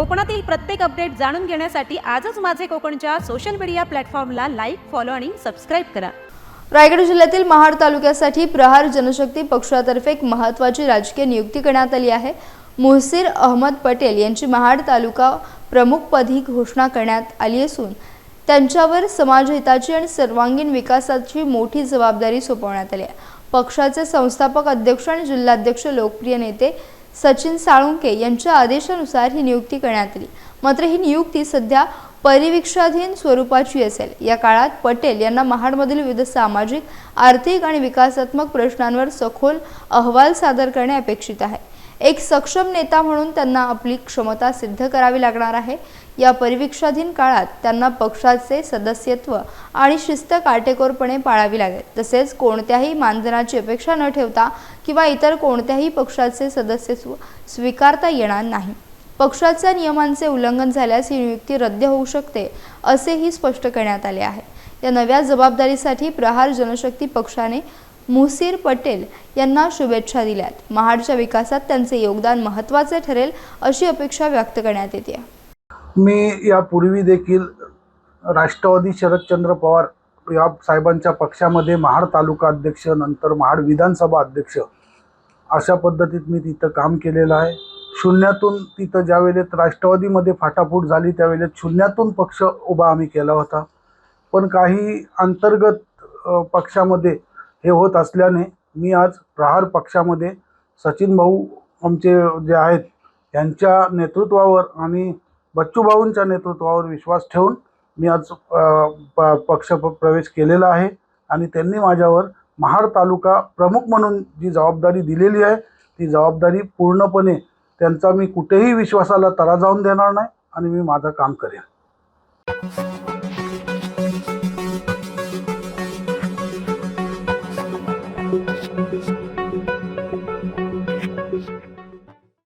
कोकणातील प्रत्येक अपडेट जाणून घेण्यासाठी आजच माझे कोकणच्या सोशल मीडिया प्लॅटफॉर्मला लाईक फॉलो आणि सबस्क्राईब करा. रायगड जिल्ह्यातील महाड तालुक्यासाठी प्रहार जनशक्ती पक्षातर्फे एक महत्त्वाची राजकीय नियुक्ती करण्यात आली आहे. मुहसीर अहमद पटेल यांची महाड तालुका प्रमुखपदी घोषणा करण्यात आली असून त्यांच्यावर समाजहिताची आणि सर्वांगीण विकासाची मोठी जबाबदारी सोपवण्यात आली आहे. पक्षाचे संस्थापक अध्यक्ष आणि जिल्हाध्यक्ष लोकप्रिय नेते सचिन साळुंके यांच्या आदेशानुसार ही नियुक्ती करण्यात आली. मात्र ही नियुक्ती सध्या परिवीक्षाधीन स्वरूपाची असेल. या काळात पटेल यांना महाडमधील विविध सामाजिक आर्थिक आणि विकासात्मक प्रश्नांवर सखोल अहवाल सादर करणे अपेक्षित आहे. एक सक्षम नेता म्हणून त्यांना आपली क्षमता सिद्ध करावी लागणार आहे. या परिवीक्षाधीन काळात त्यांना पक्षाचे सदस्यत्व आणि शिस्त काटेकोरपणे पाळावी लागेल. तसेच कोणत्याही मानधनाची अपेक्षा न ठेवता किंवा इतर कोणत्याही पक्षाचे सदस्यत्व स्वीकारता येणार नाही. पक्षाच्या नियमांचे उल्लंघन झाल्यास ही नियुक्ती रद्द होऊ शकते असेही स्पष्ट करण्यात आले आहे. या नव्या जबाबदारीसाठी प्रहार जनशक्ती पक्षाने मुसीर पटेल यांना शुभेच्छा दिल्यात. महाडच्या विकासात त्यांचे योगदान महत्त्वाचे ठरेल अशी अपेक्षा व्यक्त करण्यात येते. मी यापूर्वी देखील राष्ट्रवादी शरदचंद्र पवार या साहेबांच्या पक्षामध्ये महाड तालुका अध्यक्ष नंतर महाड विधानसभा अध्यक्ष अशा पद्धतीत मी तिथं काम केलेलं आहे. शून्यातून तिथं ज्या वेळेत राष्ट्रवादीमध्ये फाटाफूट झाली त्यावेळेत शून्यातून पक्ष उभा आम्ही केला होता. पण काही अंतर्गत पक्षामध्ये हे होत असल्याने मी आज प्रहार पक्षामध्ये सचिन भाऊ आमचे जे आहेत यांच्या नेतृत्वावर आणि बच्चूभाऊंच्या नेतृत्वावर विश्वास ठेवून मी आज प पक्ष प्रवेश केलेला आहे आणि त्यांनी माझ्यावर महाड तालुका प्रमुख म्हणून जी जबाबदारी दिलेली आहे ती जबाबदारी पूर्णपणे त्यांचा मी कुठेही विश्वासाला तरा जाऊन देणार नाही आणि मी माझं काम करेन.